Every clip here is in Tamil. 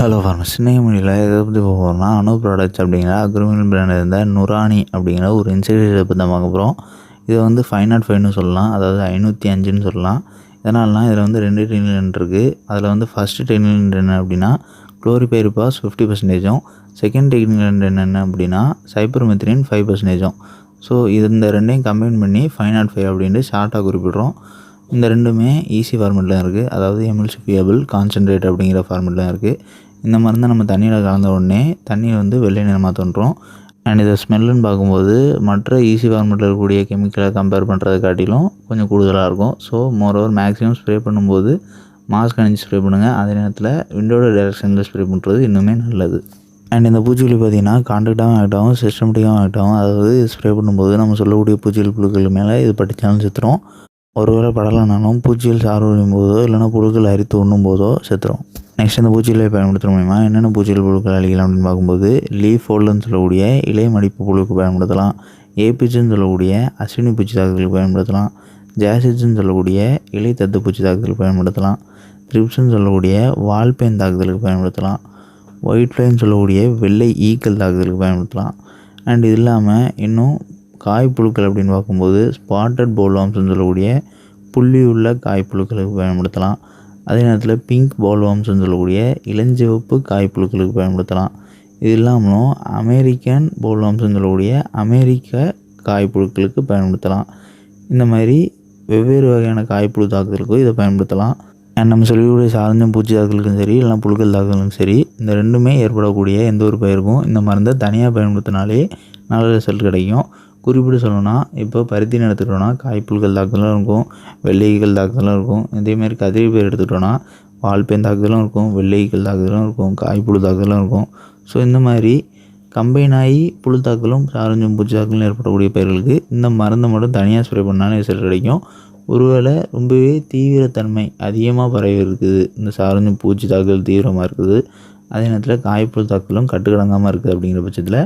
ஹலோ ஃபார்மஸ் இன்னைக்கு மொழியில் எதை பற்றி போகிறோம்னா அணு ப்ராடக்ட்ஸ் அப்படிங்கிற அக்ரிமெண்ட் பிராண்ட் இருந்த நுரானி அப்படிங்கிற ஒரு இன்செக்டிசைடை பற்றி தான் பார்க்க போகிறோம் இதை வந்து ஃபைவ் நாட் ஃபைவ்னு சொல்லலாம். அதாவது ஐநூற்றி அஞ்சுன்னு சொல்லலாம். இதனாலலாம் இதில் வந்து ரெண்டு டெனிலன் இருக்குது அதில் வந்து ஃபஸ்ட்டு டெனிலன் என்ன அப்படின்னா குளோரிபைரிபாஸ் ஃபிஃப்டி பர்சன்டேஜும் செகண்ட் டெக்னிலன் என்ன அப்படின்னா சைப்பர்மெத்ரின் ஃபைவ் பர்சன்டேஜும் ஸோ இது இந்த ரெண்டையும் கம்பைன் பண்ணி ஃபைவ் நாட் ஃபைவ் அப்படின்ட்டு ஷார்ட்டாக குறிப்பிடுறோம். இந்த ரெண்டுமே ஈஸி ஃபார்மெட்டில் இருக்குது அதாவது எம்எல்சிபியபிள் கான்சென்ட்ரேட் அப்படிங்கிற ஃபார்மெட்டில் இருக்குது இந்த மருந்தை நம்ம தண்ணியில் கலந்த உடனே தண்ணி வந்து வெள்ளை நிறமாக தோன்றும். அண்ட் இதை ஸ்மெல்லுன்னு பார்க்கும்போது மற்ற ஈஸி ஃபார்மெட்டில் இருக்கக்கூடிய கெமிக்கலை கம்பேர் பண்ணுறதை காட்டிலும் கொஞ்சம் கூடுதலாக இருக்கும். ஸோ மோரோவர் மேக்ஸிமம் ஸ்ப்ரே பண்ணும்போது மாஸ்க் அணிஞ்சு ஸ்ப்ரே பண்ணுங்கள் அதே நேரத்தில் விண்டோட டைரக்ஷனில் ஸ்ப்ரே பண்ணுறது இன்னுமே நல்லது. அண்ட் இந்த பூச்சிக்கொல்லி பார்த்திங்கன்னா கான்டாக்டாகவும் ஆக்ட் ஆகும் சிஸ்டமேட்டிக்காகவும் ஆக்ட் ஆகும். அதாவது ஸ்ப்ரே பண்ணும்போது நம்ம சொல்லக்கூடிய பூச்சிக்கொல்லி புழுக்கள் மேலே இது பட்டுச்சாலும் செத்துரும். ஒருவேளை படலைனாலும் பூச்சிகள் சாறு போதோ இல்லைனா புழுக்கள் அரித்து உண்ணும் போதோ செத்துரும். நெக்ஸ்ட் இந்த பூச்சிகளை பயன்படுத்துகிற மூலிமா என்னென்ன பூச்சிகள் புழுக்கள் அழிக்கலாம் அப்படின்னு பார்க்கும்போது லீஃப் ஹோல்டுன்னு சொல்லக்கூடிய இலை மடிப்பு புழுக்கு பயன்படுத்தலாம். ஏபிஜின்னு சொல்லக்கூடிய அஸ்வினி பூச்சி தாக்குதலுக்கு பயன்படுத்தலாம். ஜாசிஜின்னு சொல்லக்கூடிய இலை தத்து பூச்சி தாக்குதலுக்கு பயன்படுத்தலாம். த்ரிப்ஸ்ன்னு சொல்லக்கூடிய வால்பேன் தாக்குதலுக்கு பயன்படுத்தலாம். ஒயிட் ஃப்ளைன்னு சொல்லக்கூடிய வெள்ளை ஈக்கள் தாக்குதலுக்கு பயன்படுத்தலாம். அண்ட் இது இல்லாமல் இன்னும் காய்ப்புழுக்கள் அப்படின்னு பார்க்கும்போது ஸ்பாட்டட் போல்வாம்ஸ்ன்னு சொல்லக்கூடிய புள்ளி உள்ள காய்ப்புழுக்களுக்கு பயன்படுத்தலாம். அதே நேரத்தில் பிங்க் போல்வாம்ஸ்னு சொல்லக்கூடிய இளஞ்சிவப்பு காய்ப்புழுக்களுக்கு பயன்படுத்தலாம். இது இல்லாமலும் அமெரிக்கன் போல்வாம்ஸ்னு சொல்லக்கூடிய அமெரிக்க காய்ப்புழுக்களுக்கு பயன்படுத்தலாம். இந்த மாதிரி வெவ்வேறு வகையான காய்ப்புழு தாக்குதலுக்கும் இதை பயன்படுத்தலாம். அண்ட் நம்ம சொல்லக்கூடிய சாதனம் பூச்சி தாக்குதலுக்கும் சரி இல்லைனா புழுக்கள் தாக்குதலுக்கும் சரி இந்த ரெண்டுமே ஏற்படக்கூடிய எந்த ஒரு பயிருக்கும் இந்த மருந்தை தனியாக பயன்படுத்தினாலே நல்ல ரிசல்ட் கிடைக்கும். குறிப்பிட்டு சொல்லணும்னா இப்போ பருத்தி எடுத்துக்கிட்டோன்னா காய்ப்புல்கள் தாக்குதலும் இருக்கும் வெள்ளைகள் தாக்குதலும் இருக்கும். இதேமாரி கதிரி பயிர் எடுத்துக்கிட்டோன்னா வால்பேன் தாக்குதலும் இருக்கும் வெள்ளைகள் தாக்குதலும் இருக்கும் காய்ப்புழு தாக்குதலும் இருக்கும். ஸோ இந்த மாதிரி கம்பைன் ஆகி புழு தாக்கலும் சாரஞ்சும் பூச்சி தாக்கலும் ஏற்படக்கூடிய பயிர்களுக்கு இந்த மருந்தை மட்டும் தனியாக ஸ்ப்ரே பண்ணாலும் ரிசல்ட் கிடைக்கும். ஒருவேளை ரொம்பவே தீவிரத்தன்மை அதிகமாக பரவி இருக்குது. இந்த சாரஞ்சும் பூச்சி தாக்குதல் தீவிரமாக இருக்குது. அதே நேரத்தில் காய்ப்புழு தாக்கலும் கட்டுக்கடங்காமல் இருக்குது அப்படிங்கிற பட்சத்தில்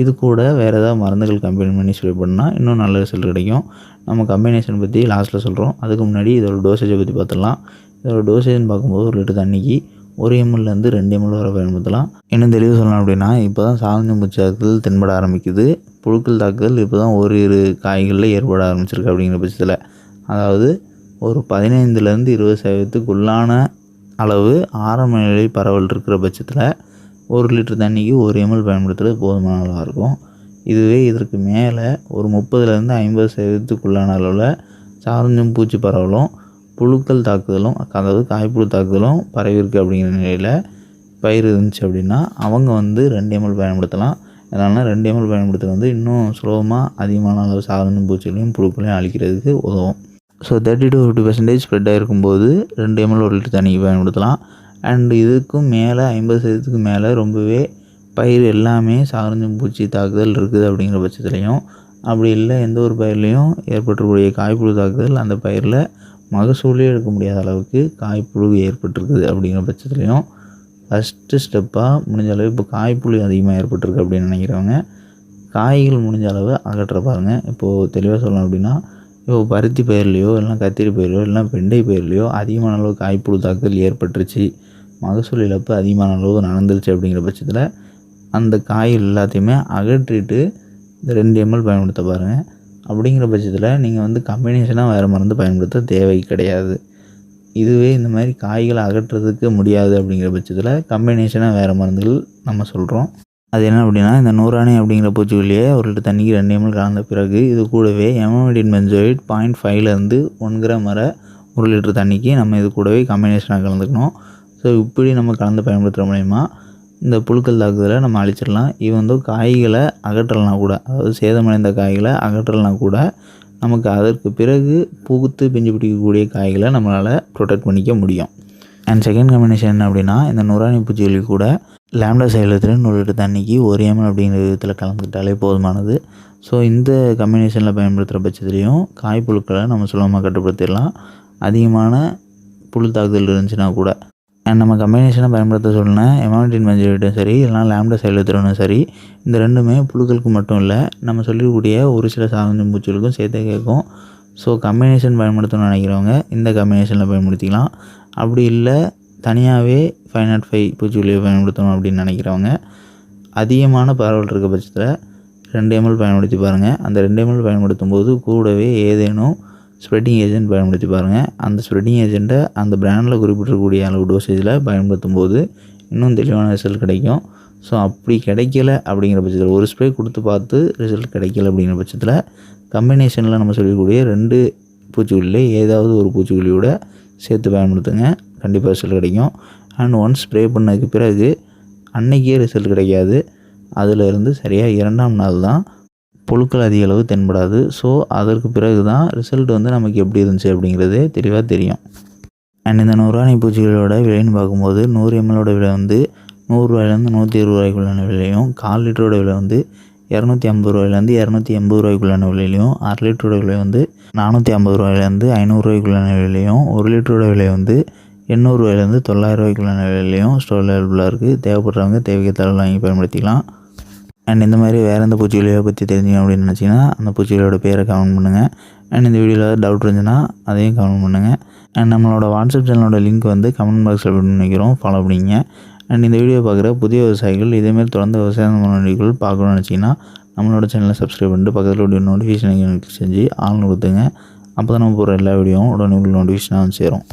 இது கூட வேறு ஏதாவது மருந்துகள் கம்பைன் பண்ணி ஸ்ப்ரே பண்ணால் இன்னும் நல்ல ரிசல்ட் கிடைக்கும். நம்ம கம்பைனேஷன் பற்றி லாஸ்ட்டில் சொல்கிறோம் அதுக்கு முன்னாடி இதோட டோசேஜை பற்றி பார்த்துடலாம். இதோட டோசேஜ்னு பார்க்கும்போது ஒரு லிட்டர் தண்ணிக்கு ஒரு எம்எல்லேருந்து ரெண்டு எம்எல் வரை பயன்படுத்தலாம். இன்னும் தெளிவு சொல்லலாம் அப்படின்னா இப்போ தான் சாதனை பூச்சி தாக்குதல் தென்பட ஆரம்பிக்குது. புழுக்கள் தாக்குதல் இப்போ தான் ஒரு இரு காய்களில் ஏற்பட ஆரம்பிச்சிருக்கு அப்படிங்கிற பட்சத்தில். அதாவது ஒரு பதினைந்துலேருந்து இருபது சதவீதத்துக்குள்ளான அளவு ஆரம்ப நிலை பரவல் இருக்கிற பட்சத்தில் ஒரு லிட்டர் தண்ணிக்கு ஒரு எம்எல் பயன்படுத்துகிறது போதுமான அளவாக இருக்கும். இதுவே இதற்கு மேலே ஒரு முப்பதுலேருந்து ஐம்பது சதவீதத்துக்குள்ளான அளவில் சாரஞ்சும் பூச்சி பரவலும் புழுக்கள் தாக்குதலும் அதாவது காய்ப்புழு தாக்குதலும் பரவிருக்கு அப்படிங்கிற நிலையில் பயிர் இருந்துச்சு அப்படின்னா அவங்க வந்து ரெண்டு எம்எல் பயன்படுத்தலாம். அதனால் ரெண்டு எம்எல் பயன்படுத்துறது வந்து இன்னும் சுலபமாக அதிகமான அளவு சாதனும் பூச்சிகளையும் புழுக்களையும் அழிக்கிறதுக்கு உதவும். So thirty to fifty percentage spread ஆகிருக்கும்போது ரெண்டு எம்எல் ஒரு லிட்டர் தண்ணிக்கு பயன்படுத்தலாம். அண்டு இதுக்கும் மேலே ஐம்பது சதவீதத்துக்கு மேலே ரொம்பவே பயிர் எல்லாமே சாரஞ்சும் பூச்சி தாக்குதல் இருக்குது அப்படிங்கிற பட்சத்துலேயும். அப்படி இல்லை எந்த ஒரு பயிர்லேயும் ஏற்பட்டுக்கூடிய காய்ப்புழு தாக்குதல் அந்த பயிரில் மகசூலே எடுக்க முடியாத அளவுக்கு காய்ப்புழு ஏற்பட்டிருக்குது அப்படிங்கிற பட்சத்துலேயும். ஃபஸ்ட்டு ஸ்டெப்பாக முடிஞ்ச அளவு இப்போ காய்ப்புழு அதிகமாக ஏற்பட்டிருக்கு அப்படின்னு நினைக்கிறவங்க காய்கள் முடிஞ்ச அளவு அகற்ற பாருங்கள் இப்போது தெளிவாக சொல்லணும் அப்படின்னா இப்போ பருத்தி பயிர்லையோ இல்லைனா கத்திரி பயிர்லையோ இல்லைனா வெண்டை பயிர்லையோ அதிகமான அளவு காய்ப்புழு தாக்குதல் ஏற்பட்டுருச்சு. மகசூல் இழப்பு அதிகமான அளவு நடந்துருச்சு அப்படிங்கிற பட்சத்தில் அந்த காய் எல்லாத்தையுமே அகற்றிட்டு இந்த ரெண்டு எம்எல் பயன்படுத்த பாருங்கள் அப்படிங்கிற பட்சத்தில் நீங்கள் வந்து கம்பினேஷனாக வேறு மருந்து பயன்படுத்த தேவை கிடையாது. இதுவே இந்த மாதிரி காய்களை அகற்றுறதுக்கு முடியாது அப்படிங்கிற பட்சத்தில் கம்பினேஷனாக வேறு மருந்துகள் நம்ம சொல்கிறோம் அது என்ன அப்படின்னா இந்த நூறானி அப்படிங்கிற பூச்சிக்கொல்லியை ஒரு லிட்டர் தண்ணிக்கு ரெண்டு எம்எல் கலந்த பிறகு இது கூடவே எமோடின் பென்சோயிட் பாயிண்ட் ஃபைவ்லேருந்து ஒன் கிராம் வரை ஒரு லிட்டர் தண்ணிக்கு நம்ம இது கூடவே கம்பினேஷனாக கலந்துக்கணும். ஸோ இப்படி நம்ம கலந்து பயன்படுத்துகிற மூலயமா இந்த புழுக்கள் தாக்குதலை நம்ம அழிச்சிடலாம். இது வந்து காய்களை அகற்றலாம் கூட அதாவது சேதமடைந்த காய்களை அகற்றலாம் கூட நமக்கு அதற்கு பிறகு பூத்து பிஞ்சு பிடிக்கக்கூடிய காய்களை நம்மளால் ப்ரொடெக்ட் பண்ணிக்க முடியும். அண்ட் செகண்ட் காம்பினேஷன் என்ன அப்படின்னா இந்த நுராணி பூச்சிகளி கூட லேம்டா சைலத்தில் நூறு லிட்டர் தண்ணிக்கு ஒரு எம்எல் அப்படிங்கிற விதத்தில் கலந்துக்கிட்டாலே போதுமானது. ஸோ இந்த காம்பினேஷனில் பயன்படுத்துகிற பட்சத்துலேயும் காய்ப்புழுக்களை நம்ம சுலபமாக கட்டுப்படுத்திடலாம். அதிகமான புழு தாக்குதல் இருந்துச்சுன்னா கூட நம்ம கம்பினேஷனை பயன்படுத்த சொன்னேன் எமானிட்டின் மஞ்சளிட்டும் சரி இல்லைனா லேம்டா சைலத்திரனும் சரி இந்த ரெண்டுமே புழுக்களுக்கு மட்டும் இல்லை நம்ம சொல்லக்கூடிய ஒரு சில சார்ந்த பூச்சிகளுக்கும் சேர்த்தே கேட்கும். ஸோ கம்பினேஷன் பயன்படுத்தணும்னு நினைக்கிறவங்க இந்த கம்பினேஷனில் பயன்படுத்திக்கலாம். அப்படி இல்லை தனியாகவே ஃபைவ் நாட் ஃபைவ் பூச்சிக்கொல்லியை பயன்படுத்தணும் அப்படின்னு நினைக்கிறவங்க அதிகமான பரவல் இருக்க பட்சத்தில் ரெண்டு எம்எல் பயன்படுத்தி பாருங்கள் அந்த ரெண்டு எம்எல் பயன்படுத்தும் போது கூடவே ஏதேனும் ஸ்ப்ரெட்டிங் ஏஜென்ட் பயன்படுத்தி பாருங்கள் அந்த ஸ்ப்ரெட்டிங் ஏஜென்ட்டை அந்த பிராண்டில் குறிப்பிட்டிருக்கக்கூடிய அளவு டோசேஜில் பயன்படுத்தும் போது இன்னும் தெளிவான ரிசல்ட் கிடைக்கும். ஸோ அப்படி கிடைக்கல அப்படிங்கிற பட்சத்தில் ஒரு ஸ்ப்ரே கொடுத்து பார்த்து ரிசல்ட் கிடைக்கல அப்படிங்கிற பட்சத்தில் கம்பினேஷனில் நம்ம சொல்லக்கூடிய ரெண்டு பூச்சிக்கொல்லியில் ஏதாவது ஒரு பூச்சிக்கொல்லியோட சேர்த்து பயன்படுத்துங்க. கண்டிப்பாக ரிசல்ட் கிடைக்கும். அண்ட் ஒன்ஸ் ஸ்ப்ரே பண்ணதுக்கு பிறகு அன்னைக்கே ரிசல்ட் கிடைக்காது. அதில் இருந்து சரியாக இரண்டாம் நாள் தான் புழுக்கள் அதிக அளவு தென்படாது. ஸோ அதற்கு பிறகு தான் ரிசல்ட் வந்து நமக்கு எப்படி இருந்துச்சு அப்படிங்கிறதே தெளிவாக தெரியும். அண்ட் இந்த நூறாணி பூச்சிகளோட விலைன்னு பார்க்கும்போது நூறு எம்எலோட விலை வந்து நூறுரூவாயிலேருந்து நூற்றி இருபது ரூபாய்க்குள்ளான விலையும் கால் லிட்டரோட விலை வந்து இரநூத்தி ஐம்பது ரூபாயிலேருந்து இரநூத்தி எண்பது ரூபாய்க்குள்ளான விலையிலையும் அரை லிட்டரோட விலை வந்து நானூற்றி ஐம்பது ரூபாயிலேருந்து ஐநூறுரூவாய்க்குள்ளான விலையிலையும் ஒரு லிட்டரோட விலை வந்து எண்ணூறுரூவாயிலேருந்து தொள்ளாயிரம் ரூபாய்க்குள்ளான விலையிலையும் ஸ்டோர் அவைலபிளாக இருக்குது தேவைப்படுறவங்க தேவைக்கு தகவல் வாங்கி பயன்படுத்திக்கலாம். அண்ட் இந்த மாதிரி வேறு எந்த பூச்சிகளையோ பற்றி தெரிஞ்சுக்கணும் அப்படின்னு நினச்சிங்கன்னா அந்த பூச்சிகளோட பேரை கமெண்ட் பண்ணுங்கள் அண்ட் இந்த வீடியோவில் டவுட் இருந்துச்சுன்னா அதையும் கமெண்ட் பண்ணுங்கள் அண்ட் நம்மளோட வாட்ஸ்அப் சேனலோட லிங்க் வந்து கமெண்ட் பாக்ஸில் நினைக்கிறோம் ஃபாலோ பண்ணிங்க அண்ட் இந்த வீடியோ பார்க்குற புதிய விவசாயிகள் இதேமாரி தொடர்ந்து விவசாயம் முன்னாடிகள் பார்க்கணும்னு நினச்சிங்கன்னா நம்மளோட சேனலை சப்ஸ்கிரைப் பண்ணிட்டு பக்கத்தில் உடைய நோட்டிஃபிகேஷன் செஞ்சு ஆன் கொடுத்துங்க அப்போ தான் நம்ம போகிற எல்லா வீடியோவும் உடனே நோட்டிஃபிகேஷனாக வந்து சேரும்.